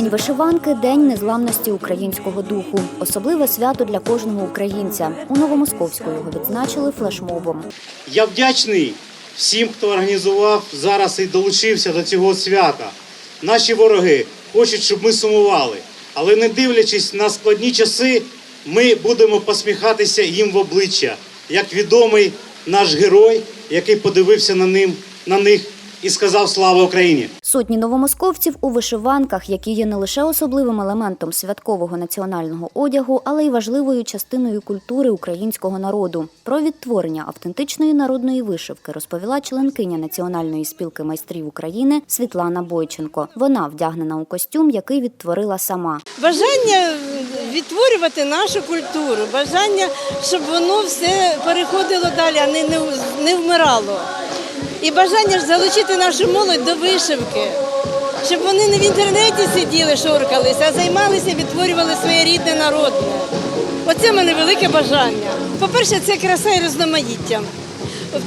День вишиванки день незламності українського духу. Особливе свято для кожного українця. У Новомосковську його відзначили флешмобом. Я вдячний всім, хто організував зараз і долучився до цього свята. Наші вороги хочуть, щоб ми сумували, але не дивлячись на складні часи, ми будемо посміхатися їм в обличчя, як відомий наш герой, який подивився на ним на них і сказав Слава Україні! Сотні новомосковців у вишиванках, які є не лише особливим елементом святкового національного одягу, але й важливою частиною культури українського народу. Про відтворення автентичної народної вишивки розповіла членкиня Національної спілки майстрів України Світлана Бойченко. Вона вдягнена у костюм, який відтворила сама. Бажання відтворювати нашу культуру, бажання, щоб воно все переходило далі, а не, не, не вмирало. І бажання ж залучити нашу молодь до вишивки, щоб вони не в інтернеті сиділи, шоркалися, а займалися, відтворювали своє рідне народне. Оце в мене велике бажання. По-перше, це краса і різноманіття.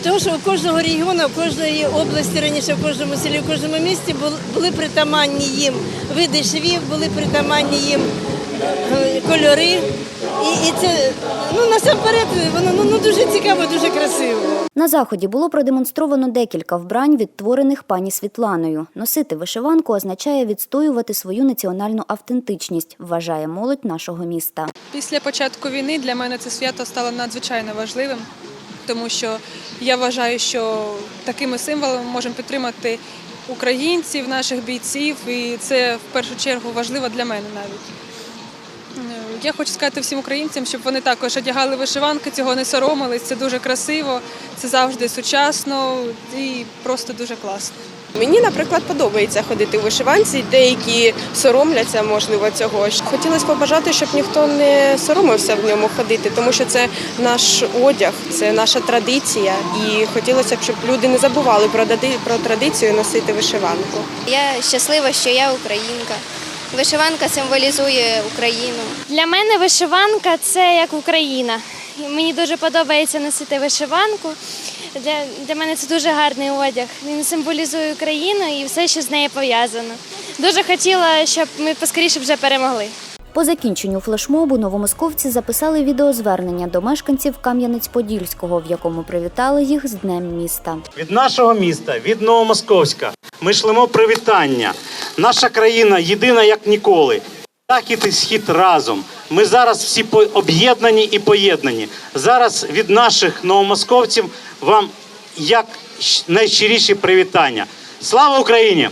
Тому що у кожного регіону, у кожної області раніше, в кожному селі, в кожному місті були, притаманні їм види швів, були притаманні їм е, кольори. І, і це ну насамперед воно ну, ну дуже цікаво, дуже красиво. На заході було продемонстровано декілька вбрань, відтворених пані Світланою. Носити вишиванку означає відстоювати свою національну автентичність, вважає молодь нашого міста. Після початку війни для мене це свято стало надзвичайно важливим, тому що я вважаю, що такими символами можемо підтримати українців, наших бійців, і це в першу чергу важливо для мене навіть. Я хочу сказати всім українцям, щоб вони також одягали вишиванки, цього не соромились. Це дуже красиво, це завжди сучасно і просто дуже класно. Мені, наприклад, подобається ходити у вишиванці. Деякі соромляться, можливо, цього. Хотілося побажати, щоб ніхто не соромився в ньому ходити, тому що це наш одяг, це наша традиція. І хотілося б, щоб люди не забували про традицію носити вишиванку. Я щаслива, що я українка. Вишиванка символізує Україну. Для мене вишиванка це як Україна. Мені дуже подобається носити вишиванку. Для, для мене це дуже гарний одяг. Він символізує Україну і все, що з нею пов'язано. Дуже хотіла, щоб ми поскоріше вже перемогли. По закінченню флешмобу новомосковці записали відеозвернення до мешканців Кам'янець-Подільського, в якому привітали їх з Днем міста. Від нашого міста, від Новомосковська, ми шлемо привітання. Наша країна єдина як ніколи. Захід і схід разом. Ми зараз всі об'єднані і поєднані. Зараз від наших новомосковців вам як найщиріші привітання. Слава Україні!